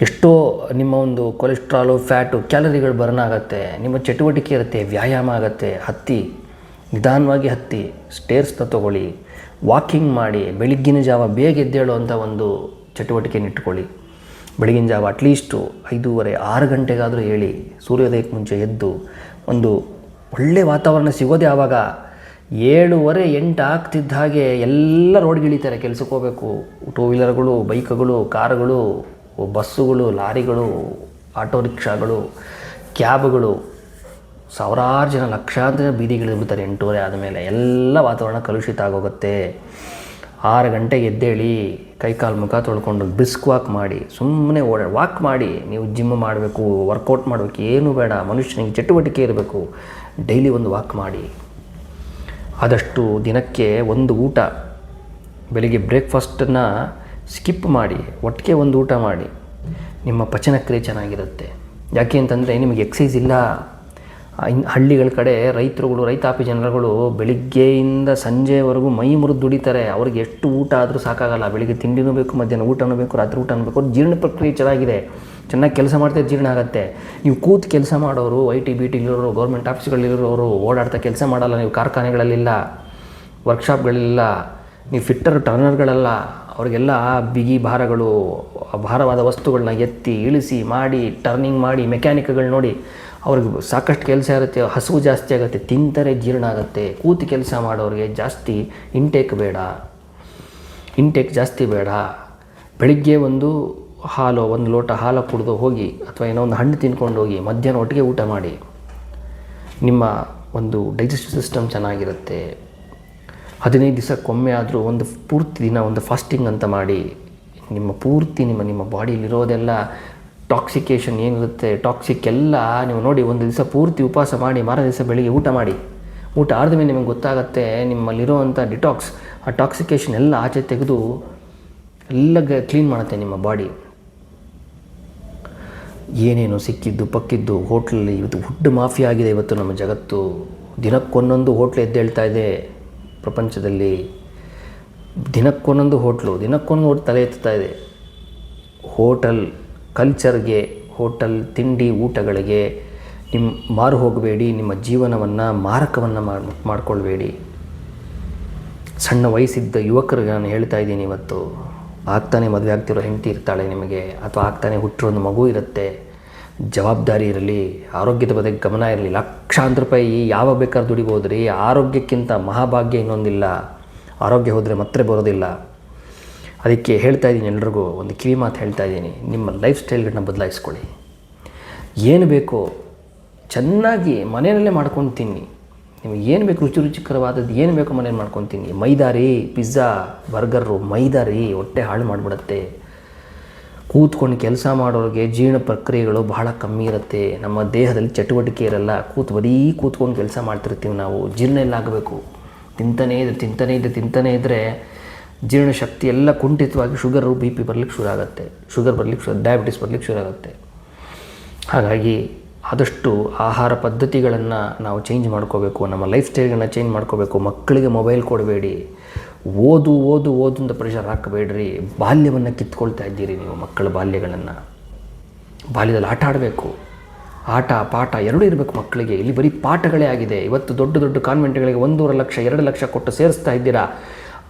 ಎಷ್ಟೋ ನಿಮ್ಮ ಒಂದು ಕೊಲೆಸ್ಟ್ರಾಲು ಫ್ಯಾಟು ಕ್ಯಾಲರಿಗಳು ಬರ್ನ್ ಆಗುತ್ತೆ. ನಿಮ್ಮ ಚಟುವಟಿಕೆ ಇರುತ್ತೆ, ವ್ಯಾಯಾಮ ಆಗುತ್ತೆ. ಹತ್ತಿ, ನಿಧಾನವಾಗಿ ಹತ್ತಿ ಸ್ಟೇರ್ಸ್ನ ತೊಗೊಳ್ಳಿ. ವಾಕಿಂಗ್ ಮಾಡಿ, ಬೆಳಗ್ಗಿನ ಜಾವ ಬೇಗ ಎದ್ದೇಳುವಂಥ ಒಂದು ಚಟುವಟಿಕೆನ ಇಟ್ಕೊಳ್ಳಿ. ಬೆಳಗಿನ ಜಾವ ಅಟ್ಲೀಸ್ಟು ಐದೂವರೆ, ಆರು ಗಂಟೆಗಾದರೂ ಹೇಳಿ. ಸೂರ್ಯೋದಯಕ್ಕೆ ಮುಂಚೆ ಎದ್ದು ಒಂದು ಒಳ್ಳೆಯ ವಾತಾವರಣ ಸಿಗೋದೇ ಆವಾಗ ಏಳುವರೆ, ಎಂಟು ಆಗ್ತಿದ್ದ ಹಾಗೆ ಎಲ್ಲ ರೋಡ್ಗಿಳಿತಾರೆ ಕೆಲಸಕ್ಕೆ ಹೋಗಬೇಕು. ಟೂ ವೀಲರ್ಗಳು ಬೈಕ್ಗಳು ಕಾರುಗಳು ಬಸ್ಸುಗಳು, ಲಾರಿಗಳು, ಆಟೋ ರಿಕ್ಷಾಗಳು, ಕ್ಯಾಬ್ಗಳು ಸಾವಿರಾರು ಜನ ಲಕ್ಷಾಂತರ ಜನ ಬೀದಿಗಿಳಿದ್ಬಿಡ್ತಾರೆ ಎಂಟೂವರೆ ಆದಮೇಲೆ. ಎಲ್ಲ ವಾತಾವರಣ ಕಲುಷಿತ ಆಗೋಗುತ್ತೆ. ಆರು ಗಂಟೆಗೆ ಎದ್ದೇಳಿ ಕೈಕಾಲು ಮುಖ ತೊಳ್ಕೊಂಡು ಬ್ರಿಸ್ಕ್ ವಾಕ್ ಮಾಡಿ ಸುಮ್ಮನೆ ಓಡ, ವಾಕ್ ಮಾಡಿ, ನೀವು ಜಿಮ್ ಮಾಡಬೇಕು, ವರ್ಕೌಟ್ ಮಾಡಬೇಕು, ಏನೂ ಬೇಡ, ಮನುಷ್ಯನಿಗೆ ಚಟುವಟಿಕೆ ಇರಬೇಕು, ಡೈಲಿ ಒಂದು ವಾಕ್ ಮಾಡಿ. ಆದಷ್ಟು ದಿನಕ್ಕೆ ಒಂದು ಊಟ, ಬೆಳಿಗ್ಗೆ ಬ್ರೇಕ್ಫಾಸ್ಟನ್ನು ಸ್ಕಿಪ್ ಮಾಡಿ ಒಟ್ಟಿಗೆ ಒಂದು ಊಟ ಮಾಡಿ. ನಿಮ್ಮ ಪಚನಕ್ರಿಯೆ ಚೆನ್ನಾಗಿರುತ್ತೆ. ಯಾಕೆ ಅಂತಂದರೆ ನಿಮಗೆ ಎಕ್ಸೈಸ್ ಇಲ್ಲ. ಆ, ಇನ್ ಹಳ್ಳಿಗಳ ಕಡೆ ರೈತರುಗಳು ರೈತಾಪಿ ಜನರುಗಳು ಬೆಳಿಗ್ಗೆಯಿಂದ ಸಂಜೆವರೆಗೂ ಮೈ ಮುರಿದು ದುಡಿತಾರೆ. ಅವ್ರಿಗೆ ಎಷ್ಟು ಊಟ ಆದರೂ ಸಾಕಾಗಲ್ಲ. ಬೆಳಿಗ್ಗೆ ತಿಂಡಿನೂ ಬೇಕು ಮಧ್ಯಾಹ್ನ ಊಟನೂ ಬೇಕು ರಾತ್ರಿ ಊಟನೂ ಬೇಕು. ಅವ್ರ ಜೀರ್ಣ ಪ್ರಕ್ರಿಯೆ ಚೆನ್ನಾಗಿದೆ. ಚೆನ್ನಾಗಿ ಕೆಲಸ ಮಾಡ್ತಾ ಜೀರ್ಣ ಆಗುತ್ತೆ. ನೀವು ಕೂತು ಕೆಲಸ ಮಾಡೋರು ಐ ಟಿ ಬಿ ಟಿಲಿರೋರು ಗೌರ್ಮೆಂಟ್ ಆಫೀಸ್ಗಳಿರೋರು ಓಡಾಡ್ತಾ ಕೆಲಸ ಮಾಡಲ್ಲ. ನೀವು ಕಾರ್ಖಾನೆಗಳಲ್ಲಿಲ್ಲ ವರ್ಕ್ಶಾಪ್ಗಳಿಲ್ಲ ನೀವು ಫಿಟ್ಟರ್ ಟರ್ನರ್ಗಳಲ್ಲ ಅವ್ರಿಗೆಲ್ಲ ಬಿಗಿ ಭಾರಗಳು ಭಾರವಾದ ವಸ್ತುಗಳನ್ನ ಎತ್ತಿ, ಇಳಿಸಿ, ಮಾಡಿ ಟರ್ನಿಂಗ್ ಮಾಡಿ ಮೆಕ್ಯಾನಿಕ್ಗಳು ನೋಡಿ, ಅವ್ರಿಗೆ ಸಾಕಷ್ಟು ಕೆಲಸ ಇರುತ್ತೆ, ಹಸುವು ಜಾಸ್ತಿ ಆಗುತ್ತೆ, ತಿಂತಾರೆ, ಜೀರ್ಣ ಆಗುತ್ತೆ, ಕೂತು ಕೆಲಸ ಮಾಡೋರಿಗೆ ಜಾಸ್ತಿ ಇಂಟೇಕ್ ಬೇಡ. ಇಂಟೇಕ್ ಜಾಸ್ತಿ ಬೇಡ. ಬೆಳಿಗ್ಗೆ ಒಂದು ಹಾಲು, ಒಂದು ಲೋಟ ಹಾಲು ಕುಡಿದು ಹೋಗಿ ಅಥವಾ ಏನೋ ಒಂದು ಹಣ್ಣು ತಿನ್ಕೊಂಡು ಹೋಗಿ ಮಧ್ಯಾಹ್ನ ಒಟ್ಟಿಗೆ ಊಟ ಮಾಡಿ, ನಿಮ್ಮ ಒಂದು ಡೈಜೆಸ್ಟಿವ್ ಸಿಸ್ಟಮ್ ಚೆನ್ನಾಗಿರುತ್ತೆ. ಹದಿನೈದು ದಿವಸಕ್ಕೊಮ್ಮೆ ಆದರೂ ಒಂದು ಪೂರ್ತಿ ದಿನ ಒಂದು ಫಾಸ್ಟಿಂಗ್ ಅಂತ ಮಾಡಿ, ನಿಮ್ಮ ಪೂರ್ತಿ ನಿಮ್ಮ ನಿಮ್ಮ ಬಾಡಿಯಲ್ಲಿರೋದೆಲ್ಲ ಟಾಕ್ಸಿಕೇಷನ್ ಏನಿರುತ್ತೆ ಟಾಕ್ಸಿಕ್ ಎಲ್ಲ ನೀವು ನೋಡಿ ಒಂದು ದಿವಸ ಪೂರ್ತಿ ಉಪವಾಸ ಮಾಡಿ ಮಾರ ದಿವಸ ಬೆಳಿಗ್ಗೆ ಊಟ ಮಾಡಿ. ಊಟ ಆದಮೇಲೆ ನಿಮಗೆ ಗೊತ್ತಾಗುತ್ತೆ ನಿಮ್ಮಲ್ಲಿರೋವಂಥ ಡಿಟಾಕ್ಸ್ ಆ ಟಾಕ್ಸಿಕೇಷನ್ ಎಲ್ಲ ಆಚೆ ತೆಗೆದು ಎಲ್ಲ ಗ ಕ್ಲೀನ್ ಮಾಡುತ್ತೆ ನಿಮ್ಮ ಬಾಡಿ ಏನೇನು ಸಿಕ್ಕಿದ್ದು, ಪಕ್ಕಿದ್ದು ಹೋಟ್ಲಲ್ಲಿ ಇವತ್ತು ಫುಡ್ ಮಾಫಿಯಾ ಆಗಿದೆ ಇವತ್ತು ನಮ್ಮ ಜಗತ್ತು. ದಿನಕ್ಕೊಂದೊಂದು ಹೋಟ್ಲ್ ಎದ್ದೇಳ್ತಾ ಇದೆ. ಪ್ರಪಂಚದಲ್ಲಿ ದಿನಕ್ಕೊಂದೊಂದು ಹೋಟ್ಲು, ದಿನಕ್ಕೊಂದು ಹೋಟ್ ತಲೆ ಎತ್ತುತ್ತಾ ಇದೆ. ಹೋಟಲ್ ಕಲ್ಚರ್ಗೆ, ಹೋಟಲ್ ತಿಂಡಿ ಊಟಗಳಿಗೆ ನಿಮ್ಮ ಮಾರು ಹೋಗಬೇಡಿ, ನಿಮ್ಮ ಜೀವನವನ್ನು ಮಾರಕವನ್ನು ಮಾಡಿಕೊಳ್ಬೇಡಿ. ಸಣ್ಣ ವಯಸ್ಸಿದ್ದ ಯುವಕರಿಗೆ ನಾನು ಹೇಳ್ತಾ ಇದ್ದೀನಿ ಇವತ್ತು, ಆಗ್ತಾನೆ ಮದುವೆ ಆಗ್ತಿರೋ ಹೆಂಡತಿ ಇರ್ತಾಳೆ ನಿಮಗೆ, ಅಥವಾ ಆಗ್ತಾನೆ ಹುಟ್ಟಿರೋ ಮಗು ಇರುತ್ತೆ. ಜವಾಬ್ದಾರಿ ಇರಲಿ, ಆರೋಗ್ಯದ ಬಗ್ಗೆ ಗಮನ ಇರಲಿ, ಲಕ್ಷಾಂತರ ರೂಪಾಯಿ ಯಾವ ಬೇಕಾದ್ರೂ ದುಡಿಬೋದು ರೀ ಆರೋಗ್ಯಕ್ಕಿಂತ ಮಹಾಭಾಗ್ಯ ಇನ್ನೊಂದಿಲ್ಲ, ಆರೋಗ್ಯ ಹೋದರೆ ಮತ್ತೆ ಬರೋದಿಲ್ಲ. ಅದಕ್ಕೆ ಹೇಳ್ತಾ ಇದ್ದೀನಿ ಎಲ್ರಿಗೂ, ಒಂದು ಕಿವಿ ಮಾತು ಹೇಳ್ತಾ ಇದ್ದೀನಿ, ನಿಮ್ಮ ಲೈಫ್ ಸ್ಟೈಲ್ಗಳನ್ನ ಬದಲಾಯಿಸ್ಕೊಳ್ಳಿ. ಏನು ಬೇಕೋ ಚೆನ್ನಾಗಿ ಮನೆಯಲ್ಲೇ ಮಾಡ್ಕೊಂಡು ತಿನ್ನಿ. ನಿಮಗೆ ಏನು ಬೇಕು ರುಚಿ ರುಚಿಕರವಾದದ್ದು ಏನು ಬೇಕೋ ಮನೇಲಿ ಮಾಡ್ಕೊಂಡು ತಿನ್ನಿ. ಮೈದಾ ರೀ ಪಿಜ್ಜಾ, ಬರ್ಗರು, ಮೈದಾರಿ, ಹೊಟ್ಟೆ ಹಾಳು ಮಾಡಿಬಿಡುತ್ತೆ. ಕೂತ್ಕೊಂಡು ಕೆಲಸ ಮಾಡೋರಿಗೆ ಜೀರ್ಣ ಪ್ರಕ್ರಿಯೆಗಳು ಬಹಳ ಕಮ್ಮಿ ಇರುತ್ತೆ. ನಮ್ಮ ದೇಹದಲ್ಲಿ ಚಟುವಟಿಕೆ ಇರಲ್ಲ. ಕೂತು ಬರೀ ಕೂತ್ಕೊಂಡು ಕೆಲಸ ಮಾಡ್ತಿರ್ತೀವಿ ನಾವು. ಜೀರ್ಣ ಎಲ್ಲ ಆಗಬೇಕು. ತಿಂತಾನೇ ಇದ್ರೆ, ತಿಂತಾನೇ ಇದ್ದರೆ ತಿಂತಾನೇ ಇದ್ದರೆ ಜೀರ್ಣಶಕ್ತಿ ಎಲ್ಲ ಕುಂಠಿತವಾಗಿ ಶುಗರು, ಬಿ ಪಿ ಬರ್ಲಿಕ್ಕೆ ಶುರು ಆಗುತ್ತೆ. ಶುಗರ್ ಬರ್ಲಿಕ್ಕೆ ಶುರು, ಡಯಾಬಿಟಿಸ್ ಬರ್ಲಿಕ್ಕೆ ಶುರು ಆಗುತ್ತೆ. ಹಾಗಾಗಿ ಆದಷ್ಟು ಆಹಾರ ಪದ್ಧತಿಗಳನ್ನು ನಾವು ಚೇಂಜ್ ಮಾಡ್ಕೋಬೇಕು. ನಮ್ಮ ಲೈಫ್ ಸ್ಟೈಲ್ಗಳನ್ನ ಚೇಂಜ್ ಮಾಡ್ಕೋಬೇಕು. ಮಕ್ಕಳಿಗೆ ಮೊಬೈಲ್ ಕೊಡಬೇಡಿ. ಓದು ಓದು ಓದು ಅಂತ ಪ್ರೆಷರ್ ಹಾಕಬೇಡ್ರಿ. ಬಾಲ್ಯವನ್ನು ಕಿತ್ಕೊಳ್ತಾ ಇದ್ದೀರಿ ನೀವು ಮಕ್ಕಳ ಬಾಲ್ಯಗಳನ್ನು. ಬಾಲ್ಯದಲ್ಲಿ ಆಟ ಆಡಬೇಕು. ಆಟ, ಪಾಠ ಎರಡೂ ಇರಬೇಕು ಮಕ್ಕಳಿಗೆ. ಇಲ್ಲಿ ಬರೀ ಪಾಠಗಳೇ ಆಗಿದೆ. ಇವತ್ತು ದೊಡ್ಡ ದೊಡ್ಡ ಕಾನ್ವೆಂಟ್ಗಳಿಗೆ ಒಂದೂವರೆ ಲಕ್ಷ, ಎರಡು ಲಕ್ಷ ಕೊಟ್ಟು ಸೇರಿಸ್ತಾ ಇದ್ದೀರಾ?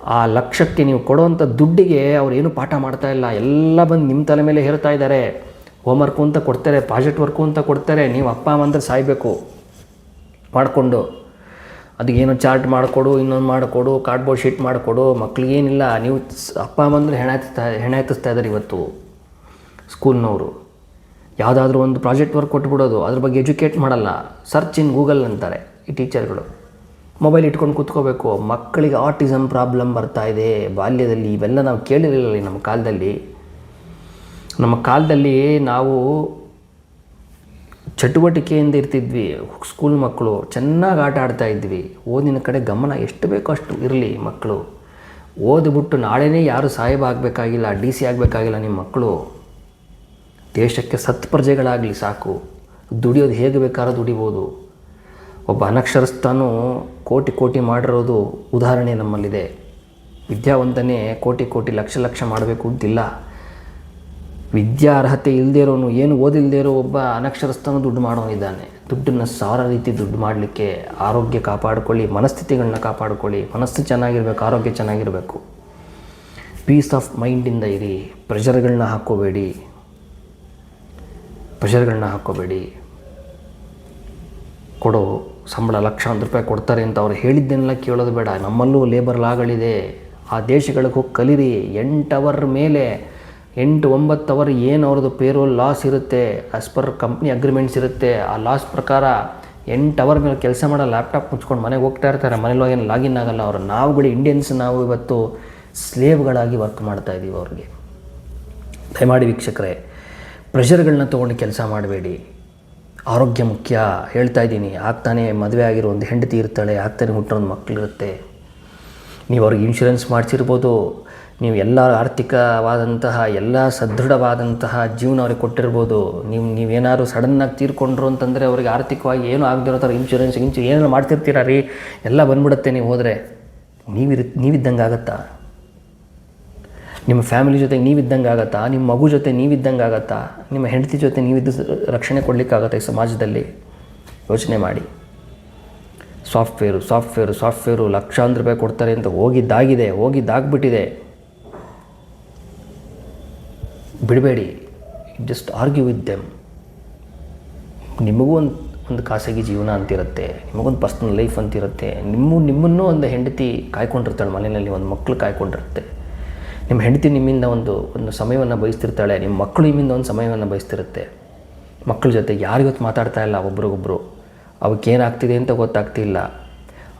ಆ ಲಕ್ಷಕ್ಕೆ ನೀವು ಕೊಡುವಂಥ ದುಡ್ಡಿಗೆ ಅವ್ರು ಏನು ಪಾಠ ಮಾಡ್ತಾ ಇಲ್ಲ. ಎಲ್ಲ ಬಂದು ನಿಮ್ಮ ತಲೆ ಮೇಲೆ ಹೇರ್ತಾ ಇದ್ದಾರೆ. ಹೋಮ್ವರ್ಕು ಅಂತ ಕೊಡ್ತಾರೆ ಪ್ರಾಜೆಕ್ಟ್ ವರ್ಕು ಅಂತ ಕೊಡ್ತಾರೆ. ನೀವು ಅಪ್ಪ, ಅಮ್ಮ ಅಂದ್ರೆ ಸಾಯಬೇಕು. ಮಾಡಿಕೊಂಡು. ಅದಕ್ಕೇನೋ ಚಾರ್ಟ್ ಮಾಡಿಕೊಡು, ಇನ್ನೊಂದು ಮಾಡಿಕೊಡು ಕಾರ್ಡ್ಬೋರ್ಡ್ ಶೀಟ್ ಮಾಡಿಕೊಡು, ಮಕ್ಳಿಗೇನಿಲ್ಲ. ನೀವು ಅಪ್ಪ, ಅಮ್ಮ ಅಂದರೆ ಹೆಣ ಇದ್ದಾರೆ ಇವತ್ತು ಸ್ಕೂಲ್ನವರು. ಯಾವುದಾದ್ರೂ ಒಂದು ಪ್ರಾಜೆಕ್ಟ್ ವರ್ಕ್ ಕೊಟ್ಬಿಡೋದು, ಅದ್ರ ಬಗ್ಗೆ ಎಜುಕೇಟ್ ಮಾಡಲ್ಲ. ಸರ್ಚ್ ಇನ್ ಗೂಗಲ್ ಅಂತಾರೆ ಈ ಟೀಚರ್ಗಳು. ಮೊಬೈಲ್ ಇಟ್ಕೊಂಡು ಕೂತ್ಕೋಬೇಕು. ಮಕ್ಕಳಿಗೆ ಆರ್ಟಿಸಮ್ ಪ್ರಾಬ್ಲಮ್ ಬರ್ತಾ ಇದೆ. ಬಾಲ್ಯದಲ್ಲಿ ಇವೆಲ್ಲ ನಾವು ಕೇಳಿರಲಿಲ್ಲ ನಮ್ಮ ಕಾಲದಲ್ಲಿ. ನಮ್ಮ ಕಾಲದಲ್ಲಿ ನಾವು ಚಟುವಟಿಕೆಯಿಂದ ಇರ್ತಿದ್ವಿ. ಸ್ಕೂಲ್ ಮಕ್ಕಳು ಚೆನ್ನಾಗಿ ಆಟ ಆಡ್ತಾ ಇದ್ವಿ. ಓದಿನ ಕಡೆ ಗಮನ ಎಷ್ಟು ಬೇಕೋ ಅಷ್ಟು ಇರಲಿ ಮಕ್ಕಳು. ಓದ್ಬಿಟ್ಟು ನಾಳೆನೇ ಯಾರು ಸಾಹೇಬ ಆಗಬೇಕಾಗಿಲ್ಲ, ಡಿ ಸಿ ಆಗಬೇಕಾಗಿಲ್ಲ ನಿಮ್ಮ ಮಕ್ಕಳು. ದೇಶಕ್ಕೆ ಸತ್ಪ್ರಜೆಗಳಾಗಲಿ ಸಾಕು. ದುಡಿಯೋದು ಹೇಗೆ ಬೇಕಾದ್ರೂ ದುಡಿಬೋದು. ಒಬ್ಬ ಅನಕ್ಷರಸ್ಥನೂ ಕೋಟಿ ಕೋಟಿ ಮಾಡಿರೋದು ಉದಾಹರಣೆ ನಮ್ಮಲ್ಲಿದೆ. ವಿದ್ಯಾವಂತನೇ ಕೋಟಿ ಕೋಟಿ ಲಕ್ಷ ಲಕ್ಷ ಮಾಡಬೇಕು ಅಂತಿಲ್ಲ. ವಿದ್ಯಾ ಅರ್ಹತೆ ಇಲ್ಲದೇ ಇರೋನು ಏನು ಓದಿಲ್ಲದೆ ಇರೋ ಒಬ್ಬ ಅನಕ್ಷರಸ್ಥನೂ ದುಡ್ಡು ಮಾಡೋನಿದ್ದಾನೆ ದುಡ್ಡನ್ನು ಸಾವಿರ ರೀತಿ ದುಡ್ಡು ಮಾಡಲಿಕ್ಕೆ ಆರೋಗ್ಯ ಕಾಪಾಡಿಕೊಳ್ಳಿ, ಮನಸ್ಥಿತಿಗಳನ್ನ ಕಾಪಾಡಿಕೊಳ್ಳಿ, ಮನಸ್ಸು ಚೆನ್ನಾಗಿರ್ಬೇಕು, ಆರೋಗ್ಯ ಚೆನ್ನಾಗಿರಬೇಕು. ಪೀಸ್ ಆಫ್ ಮೈಂಡಿಂದ ಇರಿ ಪ್ರೆಷರ್ಗಳನ್ನ ಹಾಕ್ಕೋಬೇಡಿ. ಪ್ರೆಷರ್ಗಳನ್ನ ಹಾಕ್ಕೋಬೇಡಿ. ಕೊಡೋ ಸಂಬಳ ಲಕ್ಷಾಂತರ ರೂಪಾಯಿ ಕೊಡ್ತಾರೆ ಅಂತ ಅವ್ರು ಹೇಳಿದ್ದನ್ನೆಲ್ಲ ಕೇಳೋದು ಬೇಡ. ನಮ್ಮಲ್ಲೂ ಲೇಬರ್ ಲಾಗಳಿದೆ ಆ ದೇಶಗಳಿಗೆ ಹೋಗಿ ಕಲೀರಿ. ಎಂಟು ಅವರ್ ಮೇಲೆ ಎಂಟು ಒಂಬತ್ತು ಅವರ್ ಏನು ಅವ್ರದ್ದು ಪೇರೋಲ್ ಲಾಸ್ ಇರುತ್ತೆ ಆಸ್ ಪರ್ ಕಂಪ್ನಿ ಅಗ್ರಿಮೆಂಟ್ಸ್ ಇರುತ್ತೆ, ಆ ಲಾಸ್ ಪ್ರಕಾರ ಎಂಟು ಅವರ್ ಮೇಲೆ ಕೆಲಸ ಮಾಡೋ ಲ್ಯಾಪ್ಟಾಪ್ ಮುಚ್ಕೊಂಡು ಮನೆಗೆ ಹೋಗ್ತಾ ಇರ್ತಾರೆ ಮನೇಲಿ ಏನು ಲಾಗಿನ್ ಆಗಲ್ಲ ಅವರು. ನಾವುಗಳು ಇಂಡಿಯನ್ಸ್ ನಾವು ಇವತ್ತು ಸ್ಲೇವ್ಗಳಾಗಿ ವರ್ಕ್ ಮಾಡ್ತಾ ಇದ್ದೀವಿ ಅವ್ರಿಗೆ. ದಯಮಾಡಿ ವೀಕ್ಷಕರೇ ಪ್ರೆಷರ್ಗಳನ್ನ ತೊಗೊಂಡು ಕೆಲಸ ಮಾಡಬೇಡಿ. ಆರೋಗ್ಯ ಮುಖ್ಯ. ಹೇಳ್ತಾ ಇದ್ದೀನಿ, ಆಗ್ತಾನೆ ಮದುವೆ ಆಗಿರೋ ಒಂದು ಹೆಂಡತಿ ಇರ್ತಾಳೆ, ಆಗ್ತಾನೆ ಹುಟ್ಟಿರೋ ಒಂದು ಮಕ್ಕಳಿರುತ್ತೆ ನೀವು ಅವ್ರಿಗೆ ಇನ್ಶೂರೆನ್ಸ್ ಮಾಡಿಸಿರ್ಬೋದು ನೀವು ಎಲ್ಲ ಆರ್ಥಿಕವಾದಂತಹ, ಎಲ್ಲ ಸದೃಢವಾದಂತಹ ಜೀವನ ಅವ್ರಿಗೆ ಕೊಟ್ಟಿರ್ಬೋದು. ನೀವು, ನೀವೇನಾದ್ರು ಸಡನ್ನಾಗಿ ತೀರ್ಕೊಂಡ್ರು ಅಂತಂದರೆ ಅವ್ರಿಗೆ ಆರ್ಥಿಕವಾಗಿ ಏನು ಆಗದಿರೋ ಥರ ಇನ್ಶೂರೆನ್ಸ್ ಇನ್ಶು ಏನೇನು ಮಾಡ್ತಿರ್ತೀರ ರೀ? ಎಲ್ಲ ಬಂದ್ಬಿಡುತ್ತೆ ನೀವು ಹೋದರೆ. ನೀವಿರ್, ನೀವಿದ್ದಂಗೆ ಆಗತ್ತಾ? ನಿಮ್ಮ ಫ್ಯಾಮಿಲಿ ಜೊತೆಗೆ ನೀವಿದ್ದಂಗೆ ಆಗತ್ತಾ? ನಿಮ್ಮ ಮಗು ಜೊತೆ ನೀವಿದ್ದಂಗೆ ಆಗತ್ತಾ? ನಿಮ್ಮ ಹೆಂಡತಿ ಜೊತೆ ನೀವಿದ್ದು ರಕ್ಷಣೆ ಕೊಡಲಿಕ್ಕಾಗತ್ತೆ ಈ ಸಮಾಜದಲ್ಲಿ? ಯೋಚನೆ ಮಾಡಿ. ಸಾಫ್ಟ್ವೇರು ಸಾಫ್ಟ್ವೇರು ಸಾಫ್ಟ್ವೇರು ಲಕ್ಷಾಂತರ ರೂಪಾಯಿ ಕೊಡ್ತಾರೆ ಅಂತ ಹೋಗಿದ್ದಾಗಿದೆ, ಹೋಗಿದ್ದಾಗ್ಬಿಟ್ಟಿದೆ. ಬಿಡಬೇಡಿ. ಜಸ್ಟ್ ಆರ್ಗ್ಯೂ ವಿತ್ ದೆಮ್ ನಿಮಗೂ ಒಂದು ಒಂದು ಖಾಸಗಿ ಜೀವನ ಅಂತಿರುತ್ತೆ, ನಿಮಗೊಂದು ಪರ್ಸ್ನಲ್ ಲೈಫ್ ಅಂತಿರುತ್ತೆ. ನಿಮ್ಮ, ನಿಮ್ಮನ್ನು ಒಂದು ಹೆಂಡತಿ ಕಾಯ್ಕೊಂಡಿರ್ತಾಳೆ, ಮನೆಯಲ್ಲಿ ಒಂದು ಮಕ್ಕಳು ಕಾಯ್ಕೊಂಡಿರುತ್ತೆ. ನಿಮ್ಮ ಹೆಂಡತಿ ನಿಮ್ಮಿಂದ ಒಂದು ಒಂದು ಸಮಯವನ್ನು ಬಯಸ್ತಿರ್ತಾಳೆ, ನಿಮ್ಮ ಮಕ್ಕಳು ನಿಮ್ಮಿಂದ ಒಂದು ಸಮಯವನ್ನು ಬಯಸ್ತಿರುತ್ತೆ. ಮಕ್ಕಳ ಜೊತೆ ಯಾರಿಗೊತ್ತು ಮಾತಾಡ್ತಾ ಇಲ್ಲ ಒಬ್ರಿಗೊಬ್ರು. ಅವಕ್ಕೇನಾಗ್ತಿದೆ ಅಂತ ಗೊತ್ತಾಗ್ತಿಲ್ಲ.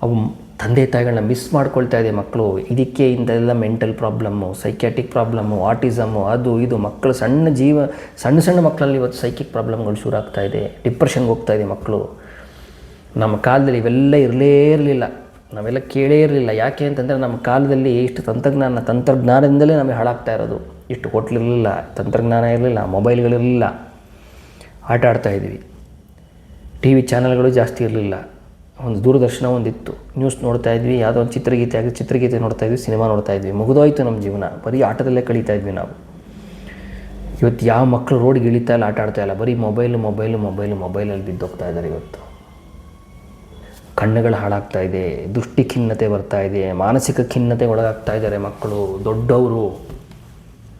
ಅವು ತಂದೆ ತಾಯಿಗಳನ್ನ ಮಿಸ್ ಮಾಡ್ಕೊಳ್ತಾ ಇದೆ ಮಕ್ಕಳು ಇದಕ್ಕೆ ಇಂಥೆಲ್ಲ mental problem psychiatric problem autism ಅದು ಇದು. ಮಕ್ಕಳು ಸಣ್ಣ ಜೀವ, ಸಣ್ಣ ಸಣ್ಣ ಮಕ್ಕಳಲ್ಲಿ ಇವತ್ತು ಸೈಕಿಕ್ ಪ್ರಾಬ್ಲಮ್ಗಳು ಶುರು ಆಗ್ತಾ ಇದೆ. ಡಿಪ್ರೆಷನ್ಗೆ ಹೋಗ್ತಾ ಇದೆ ಮಕ್ಕಳು ನಮ್ಮ ಕಾಲದಲ್ಲಿ ಇವೆಲ್ಲ ಇರಲೇ ಇರಲಿಲ್ಲ. ನಾವೆಲ್ಲ ಕೇಳೇ ಇರಲಿಲ್ಲ. ಯಾಕೆ ಅಂತಂದರೆ ನಮ್ಮ ಕಾಲದಲ್ಲಿ ಇಷ್ಟು ತಂತ್ರಜ್ಞಾನ, ತಂತ್ರಜ್ಞಾನದಿಂದಲೇ ನಮಗೆ ಹಾಳಾಗ್ತಾ ಇರೋದು. ಇಷ್ಟು ಹೋಟ್ಲಿರಲಿಲ್ಲ ತಂತ್ರಜ್ಞಾನ ಇರಲಿಲ್ಲ ಮೊಬೈಲ್ಗಳಿರಲಿಲ್ಲ ಆಟ ಆಡ್ತಾ ಇದ್ವಿ ಟಿ ವಿ ಚಾನಲ್ಗಳು ಜಾಸ್ತಿ ಇರಲಿಲ್ಲ. ಒಂದು ದೂರದರ್ಶನ ಒಂದಿತ್ತು. ನ್ಯೂಸ್ ನೋಡ್ತಾ ಇದ್ವಿ, ಯಾವುದೋ ಒಂದು ಚಿತ್ರಗೀತೆ ಆಗಿ ಚಿತ್ರಗೀತೆ ನೋಡ್ತಾ ಇದ್ವಿ ಸಿನಿಮಾ ನೋಡ್ತಾ ಇದ್ವಿ. ಮುಗಿದೋಯ್ತು ನಮ್ಮ ಜೀವನ. ಬರೀ ಆಟದಲ್ಲೇ ಕಳೀತಾ ಇದ್ವಿ ನಾವು. ಇವತ್ತು ಯಾವ ಮಕ್ಕಳು ರೋಡ್ಗೆ ಇಳಿತಾ ಇಲ್ಲ, ಆಟ ಆಡ್ತಾ ಇಲ್ಲ. ಬರೀ ಮೊಬೈಲು ಮೊಬೈಲು ಮೊಬೈಲು ಮೊಬೈಲಲ್ಲಿ ಬಿದ್ದೋಗ್ತಾ ಇದ್ದಾರೆ ಇವತ್ತು. ಕಣ್ಣುಗಳು ಹಾಳಾಗ್ತಾ ಇದೆ, ದೃಷ್ಟಿ ಖಿನ್ನತೆ ಬರ್ತಾ ಇದೆ, ಮಾನಸಿಕ ಖಿನ್ನತೆ ಒಳಗಾಗ್ತಾ ಇದ್ದಾರೆ ಮಕ್ಕಳು, ದೊಡ್ಡವರು.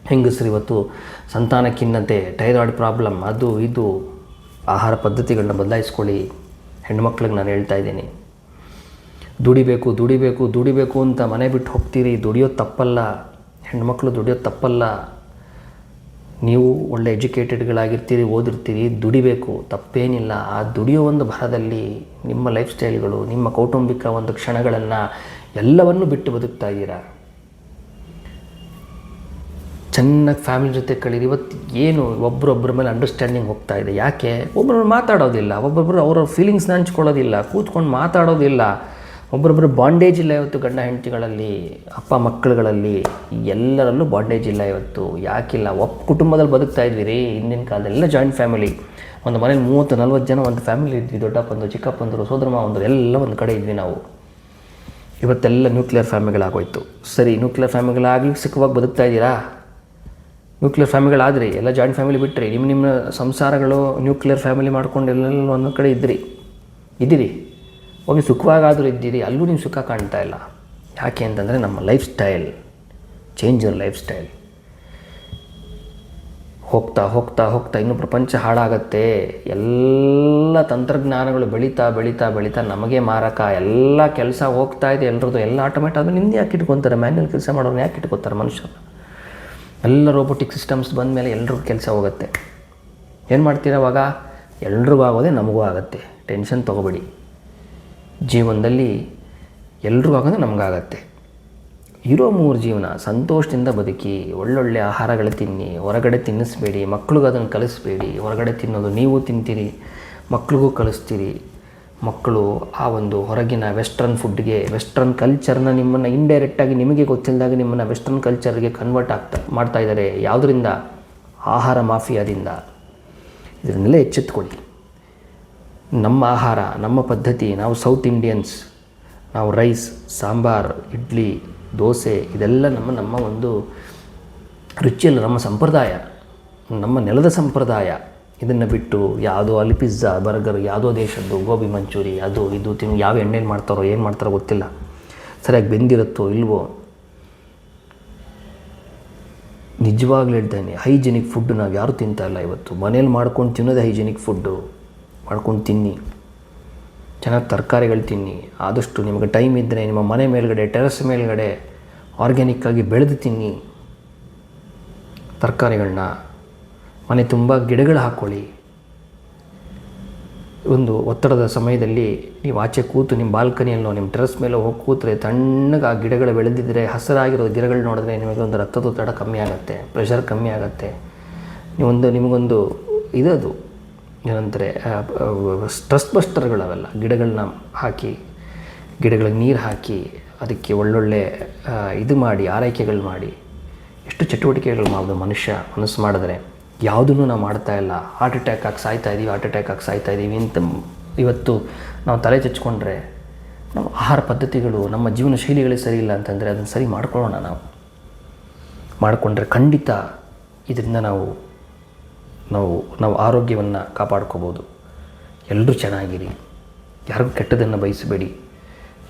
ಹೆಂಗಸರು ಇವತ್ತು ಸಂತಾನ ಖಿನ್ನತೆ ಥೈರಾಯ್ಡ್ ಪ್ರಾಬ್ಲಮ್ ಅದು, ಇದು. ಆಹಾರ ಪದ್ಧತಿಗಳನ್ನ ಬದಲಾಯಿಸ್ಕೊಳ್ಳಿ. ಹೆಣ್ಮಕ್ಳಿಗೆ ನಾನು ಹೇಳ್ತಾ ಇದ್ದೀನಿ, ದುಡಿಬೇಕು ದುಡಿಬೇಕು ದುಡಿಬೇಕು ಅಂತ ಮನೆ ಬಿಟ್ಟು ಹೋಗ್ತೀರಿ ದುಡಿಯೋದು ತಪ್ಪಲ್ಲ, ಹೆಣ್ಮಕ್ಳು ದುಡಿಯೋದು ತಪ್ಪಲ್ಲ, ನೀವು ಒಳ್ಳೆ ಎಜುಕೇಟೆಡ್ಗಳಾಗಿರ್ತೀರಿ, ಓದಿರ್ತೀರಿ, ದುಡಿಬೇಕು, ತಪ್ಪೇನಿಲ್ಲ. ಆ ದುಡಿಯೋ ಒಂದು ಭರದಲ್ಲಿ ನಿಮ್ಮ ಲೈಫ್ ಸ್ಟೈಲ್ಗಳು, ನಿಮ್ಮ ಕೌಟುಂಬಿಕ ಒಂದು ಕ್ಷಣಗಳನ್ನು ಎಲ್ಲವನ್ನು ಬಿಟ್ಟು ಬದುಕ್ತಾ ಇದ್ದೀರಾ? ಚೆನ್ನಾಗಿ ಫ್ಯಾಮಿಲಿ ಜೊತೆ ಕಳೀರಿ. ಇವತ್ತು ಏನು ಒಬ್ಬರೊಬ್ಬರ ಮೇಲೆ ಅಂಡರ್ಸ್ಟ್ಯಾಂಡಿಂಗ್ ಹೋಗ್ತಾ ಇದೆ. ಯಾಕೆ? ಒಬ್ಬರೊಬ್ರು ಮಾತಾಡೋದಿಲ್ಲ. ಒಬ್ಬೊಬ್ಬರು ಅವರ ಫೀಲಿಂಗ್ಸ್ನ ಹಂಚ್ಕೊಳ್ಳೋದಿಲ್ಲ. ಕೂತ್ಕೊಂಡು ಮಾತಾಡೋದಿಲ್ಲ. ಒಬ್ಬರೊಬ್ಬರು ಬಾಂಡೇಜ್ ಇಲ್ಲ ಇವತ್ತು ಗಂಡ ಹೆಂಡತಿಗಳಲ್ಲಿ, ಅಪ್ಪ ಮಕ್ಕಳುಗಳಲ್ಲಿ. ಎಲ್ಲರಲ್ಲೂ ಬಾಂಡೇಜ್ ಇಲ್ಲ ಇವತ್ತು. ಯಾಕಿಲ್ಲ? ಒಬ್ಬ ಕುಟುಂಬದಲ್ಲಿ ಬದುಕ್ತಾ ಇದ್ವಿ ರೀ ಹಿಂದಿನ ಕಾಲದೆಲ್ಲ ಜಾಯಿಂಟ್ ಫ್ಯಾಮಿಲಿ ಒಂದು ಮನೇಲಿ ಮೂವತ್ತು, ನಲ್ವತ್ತು ಜನ ಒಂದು ಫ್ಯಾಮಿಲಿ ಇದ್ವಿ. ದೊಡ್ಡಪ್ಪಂದು, ಚಿಕ್ಕಪ್ಪಂದರು ಸೋದರಮ್ಮ ಒಂದು ಎಲ್ಲ ಒಂದು ಕಡೆ ಇದ್ವಿ ನಾವು. ಇವತ್ತೆಲ್ಲ ನ್ಯೂಕ್ಲಿಯರ್ ಫ್ಯಾಮಿಲಿಗಳಾಗೋಯ್ತು ಸರಿ ನ್ಯೂಕ್ಲಿಯರ್ ಫ್ಯಾಮಿಲಿಗಳಾಗಲಿ ಸಿಕ್ಕವಾಗಿ ಬದುಕ್ತಾ ಇದ್ದೀರಾ? ನ್ಯೂಕ್ಲಿಯರ್ ಫ್ಯಾಮಿಲಿಗಳಾದ್ರಿ ಎಲ್ಲ ಜಾಯಿಂಟ್ ಫ್ಯಾಮಿಲಿ ಬಿಟ್ಟರೆ ನಿಮ್ಮ ನಿಮ್ಮ ಸಂಸಾರಗಳು ನ್ಯೂಕ್ಲಿಯರ್ ಫ್ಯಾಮಿಲಿ ಮಾಡ್ಕೊಂಡು ಎಲ್ಲೆಲ್ಲ ಒಂದೊಂದು ಕಡೆ ಇದ್ದಿರಿ ಇದ್ದೀರಿ. ಹೋಗಿ ಸುಖವಾಗಾದರೂ ಇದ್ದೀರಿ, ಅಲ್ಲೂ ನೀವು ಸುಖ ಕಾಣ್ತಾ ಇಲ್ಲ. ಯಾಕೆ ಅಂತಂದರೆ ನಮ್ಮ lifestyle change your lifestyle ಹೋಗ್ತಾ ಹೋಗ್ತಾ ಹೋಗ್ತಾ ಇನ್ನೂ ಪ್ರಪಂಚ ಹಾಳಾಗತ್ತೆ. ಎಲ್ಲ ತಂತ್ರಜ್ಞಾನಗಳು ಬೆಳೀತಾ ಬೆಳೀತಾ ಬೆಳೀತಾ ನಮಗೆ ಮಾರಕ. ಎಲ್ಲ ಕೆಲಸ ಹೋಗ್ತಾ ಇದೆ ಎಲ್ಲರದ್ದು ಎಲ್ಲ ಆಟೋಮೇಟ್ ಆದ್ಮೇಲೆ ನಿಮ್ದು ಯಾಕೆ ಇಟ್ಕೊತಾರೆ? ಮ್ಯಾನ್ಯಲ್ ಕೆಲಸ ಮಾಡೋರು ಯಾಕೆ ಇಟ್ಕೊತಾರೆ ಮನುಷ್ಯರು ಎಲ್ಲ ರೋಬೋಟಿಕ್ ಸಿಸ್ಟಮ್ಸ್ ಬಂದ ಮೇಲೆ ಎಲ್ರಿಗೂ ಕೆಲಸ ಹೋಗುತ್ತೆ. ಏನು ಮಾಡ್ತೀರವಾಗ ಎಲ್ರಿಗೂ ಆಗೋದೇ ನಮಗೂ ಆಗುತ್ತೆ. ಟೆನ್ಷನ್ ತೊಗೋಬೇಡಿ. ಜೀವನದಲ್ಲಿ ಎಲ್ರಿಗೂ ಆಗೋದೇ ನಮಗಾಗತ್ತೆ ಇರೋ ಮೂರು ಜೀವನ ಸಂತೋಷದಿಂದ ಬದುಕಿ, ಒಳ್ಳೊಳ್ಳೆ ಆಹಾರಗಳು ತಿನ್ನಿ, ಹೊರಗಡೆ ತಿನ್ನಿಸ್ಬೇಡಿ, ಮಕ್ಳಿಗೆ ಅದನ್ನು ಕಲಿಸ್ಬೇಡಿ, ಹೊರಗಡೆ ತಿನ್ನೋದು ನೀವು ತಿಂತೀರಿ, ಮಕ್ಳಿಗೂ ಕಲಿಸ್ತೀರಿ. ಮಕ್ಕಳು ಆ ಒಂದು ಹೊರಗಿನ ವೆಸ್ಟರ್ನ್ ಫುಡ್ಗೆ ವೆಸ್ಟರ್ನ್ ಕಲ್ಚರ್ನ ನಿಮ್ಮನ್ನು ಇಂಡೈರೆಕ್ಟಾಗಿ ನಿಮಗೆ ಗೊತ್ತಿಲ್ಲದಾಗ ನಿಮ್ಮನ್ನು ವೆಸ್ಟರ್ನ್ ಕಲ್ಚರ್ಗೆ ಕನ್ವರ್ಟ್ ಆಗ್ತಾ, ಮಾಡ್ತಾ ಇದ್ದಾರೆ. ಯಾವುದರಿಂದ? ಆಹಾರ ಮಾಫಿಯಾದಿಂದ. ಇದನ್ನೆಲ್ಲ ಎಚ್ಚೆತ್ಕೊಳ್ಳಿ. ನಮ್ಮ ಆಹಾರ, ನಮ್ಮ ಪದ್ಧತಿ, ನಾವು ಸೌತ್ ಇಂಡಿಯನ್ಸ್ ನಾವು ರೈಸ್ ಸಾಂಬಾರ್, ಇಡ್ಲಿ, ದೋಸೆ, ಇದೆಲ್ಲ ನಮ್ಮ ನಮ್ಮ ಒಂದು ರುಚಿಯಲ್ಲ ನಮ್ಮ ಸಂಪ್ರದಾಯ, ನಮ್ಮ ನೆಲದ ಸಂಪ್ರದಾಯ. ಇದನ್ನು ಬಿಟ್ಟು ಯಾವುದೋ ಅಲ್ಲಿ ಪಿಜ್ಜಾ ಬರ್ಗರ್ ಯಾವುದೋ ದೇಶದ್ದು, ಗೋಬಿ ಮಂಚೂರಿ, ಅದು ಇದು ತಿನ್ನು, ಯಾವ ಎಣ್ಣೆಲಿ ಮಾಡ್ತಾರೋ, ಏನು ಮಾಡ್ತಾರೋ ಗೊತ್ತಿಲ್ಲ. ಸರಿಯಾಗಿ ಬೆಂದಿರುತ್ತೋ ಇಲ್ವೋ? ನಿಜವಾಗ್ಲೂ ಹೇಳ್ತೇನೆ ಹೈಜಿನಿಕ್ ಫುಡ್ ನಾವು ಯಾರೂ ತಿಂತಾ ಇಲ್ಲ ಇವತ್ತು. ಮನೇಲಿ ಮಾಡ್ಕೊಂಡು ತಿನ್ನೋದೇ ಹೈಜಿನಿಕ್ ಫುಡ್ಡು ಮಾಡ್ಕೊಂಡು ತಿನ್ನಿ. ಚೆನ್ನಾಗಿ ತರಕಾರಿಗಳು ತಿನ್ನಿ. ಆದಷ್ಟು ನಿಮಗೆ ಟೈಮ್ ಇದ್ದರೆ ನಿಮ್ಮ ಮನೆ ಮೇಲ್ಗಡೆ, ಟೆರೆಸ್ ಮೇಲ್ಗಡೆ ಆರ್ಗ್ಯಾನಿಕ್ಕಾಗಿ ಬೆಳೆದು ತಿನ್ನಿ. ತರಕಾರಿಗಳನ್ನ ಮನೆ ತುಂಬ ಗಿಡಗಳು ಹಾಕ್ಕೊಳ್ಳಿ ಒಂದು ಒತ್ತಡದ ಸಮಯದಲ್ಲಿ ನೀವು ಆಚೆ ಕೂತು ನಿಮ್ಮ ಬಾಲ್ಕನಿಯಲ್ಲೋ, ನಿಮ್ಮ ಟೆರೆಸ್ ಮೇಲೆ ಹೋಗಿ ಕೂತ್ರೆ ತಣ್ಣಗೆ ಆ ಗಿಡಗಳು ಬೆಳೆದಿದ್ದರೆ ಹಸಿರಾಗಿರೋ ಗಿಡಗಳು ನೋಡಿದ್ರೆ ನಿಮಗೆ ಒಂದು ರಕ್ತದೊತ್ತಡ ಕಮ್ಮಿ ಆಗುತ್ತೆ ಪ್ರೆಷರ್ ಕಮ್ಮಿ ಆಗುತ್ತೆ. ನೀವೊಂದು, ನಿಮಗೊಂದು ಇದದು, ಏನಂತಾರೆ ಸ್ಟ್ರೆಸ್ ಬಸ್ಟರ್ಗಳವೆಲ್ಲ ಗಿಡಗಳನ್ನ ಹಾಕಿ, ಗಿಡಗಳಿಗೆ ನೀರು ಹಾಕಿ, ಅದಕ್ಕೆ ಒಳ್ಳೊಳ್ಳೆ ಇದು ಮಾಡಿ, ಆರೈಕೆಗಳು ಮಾಡಿ. ಎಷ್ಟು ಚಟುವಟಿಕೆಗಳು ಮಾಡೋದು ಮನುಷ್ಯ ಮನಸ್ಸು ಮಾಡಿದ್ರೆ. ಯಾವುದನ್ನು ನಾವು ಮಾಡ್ತಾ ಇಲ್ಲ. ಹಾರ್ಟ್ ಅಟ್ಯಾಕ್ ಆಗಿ ಸಾಯ್ತಾ ಇದ್ದೀವಿ ಹಾರ್ಟ್ ಅಟ್ಯಾಕ್ ಆಗಿ ಸಾಯ್ತಾ ಇದ್ದೀವಿ ಅಂತ ಇವತ್ತು ನಾವು ತಲೆ ಚಚ್ಕೊಂಡ್ರೆ ನಮ್ಮ ಆಹಾರ ಪದ್ಧತಿಗಳು, ನಮ್ಮ ಜೀವನ ಶೈಲಿಗಳೇ ಸರಿ ಇಲ್ಲ ಅಂತಂದರೆ ಅದನ್ನು ಸರಿ ಮಾಡ್ಕೊಳ್ಳೋಣ ನಾವು. ಮಾಡಿಕೊಂಡ್ರೆ ಖಂಡಿತ ಇದರಿಂದ ನಾವು ನಾವು ನಾವು ಆರೋಗ್ಯವನ್ನು ಕಾಪಾಡ್ಕೋಬೋದು. ಎಲ್ಲರೂ ಚೆನ್ನಾಗಿರಿ. ಯಾರಿಗೂ ಕೆಟ್ಟದನ್ನು ಬಯಸಬೇಡಿ.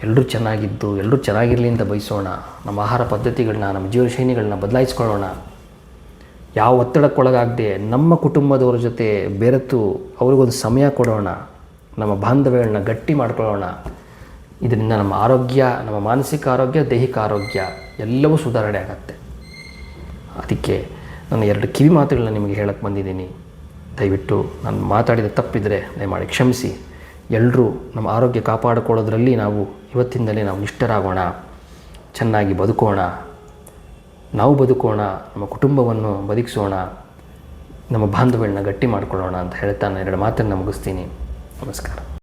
ಎಲ್ಲರೂ ಚೆನ್ನಾಗಿದ್ದು ಎಲ್ಲರೂ ಚೆನ್ನಾಗಿರಲಿ ಅಂತ ಬಯಸೋಣ. ನಮ್ಮ ಆಹಾರ ಪದ್ಧತಿಗಳನ್ನ, ನಮ್ಮ ಜೀವನ ಶೈಲಿಗಳನ್ನ ಬದಲಾಯಿಸ್ಕೊಳ್ಳೋಣ. ಯಾವ ಒತ್ತಡಕ್ಕೊಳಗಾಗದೆ ನಮ್ಮ ಕುಟುಂಬದವ್ರ ಜೊತೆ ಬೆರೆತು ಅವ್ರಿಗೊಂದು ಸಮಯ ಕೊಡೋಣ, ನಮ್ಮ ಬಾಂಧವ್ಯಗಳನ್ನ ಗಟ್ಟಿ ಮಾಡ್ಕೊಳ್ಳೋಣ. ಇದರಿಂದ ನಮ್ಮ ಆರೋಗ್ಯ, ನಮ್ಮ ಮಾನಸಿಕ ಆರೋಗ್ಯ, ದೈಹಿಕ ಆರೋಗ್ಯ ಎಲ್ಲವೂ ಸುಧಾರಣೆ ಆಗತ್ತೆ. ಅದಕ್ಕೆ ನಾನು ಎರಡು ಕಿವಿ ಮಾತುಗಳನ್ನ ನಿಮಗೆ ಹೇಳಕ್ಕೆ ಬಂದಿದ್ದೀನಿ. ದಯವಿಟ್ಟು ನಾನು ಮಾತಾಡಿದ ತಪ್ಪಿದರೆ ದಯಮಾಡಿ ಕ್ಷಮಿಸಿ. ಎಲ್ಲರೂ ನಮ್ಮ ಆರೋಗ್ಯ ಕಾಪಾಡಿಕೊಳ್ಳೋದ್ರಲ್ಲಿ ನಾವು ಇವತ್ತಿಂದಲೇ ನಾವು ನಿಷ್ಠರಾಗೋಣ. ಚೆನ್ನಾಗಿ ಬದುಕೋಣ. ನಾವು ಬದುಕೋಣ, ನಮ್ಮ ಕುಟುಂಬವನ್ನು ಬದುಕಿಸೋಣ, ನಮ್ಮ ಬಾಂಧವ್ಯಗಳನ್ನ ಗಟ್ಟಿ ಮಾಡಿಕೊಳ್ಳೋಣ ಅಂತ ಹೇಳ್ತಾ ಎರಡು ಮಾತನ್ನು ಮುಗಿಸ್ತೀನಿ. ನಮಸ್ಕಾರ.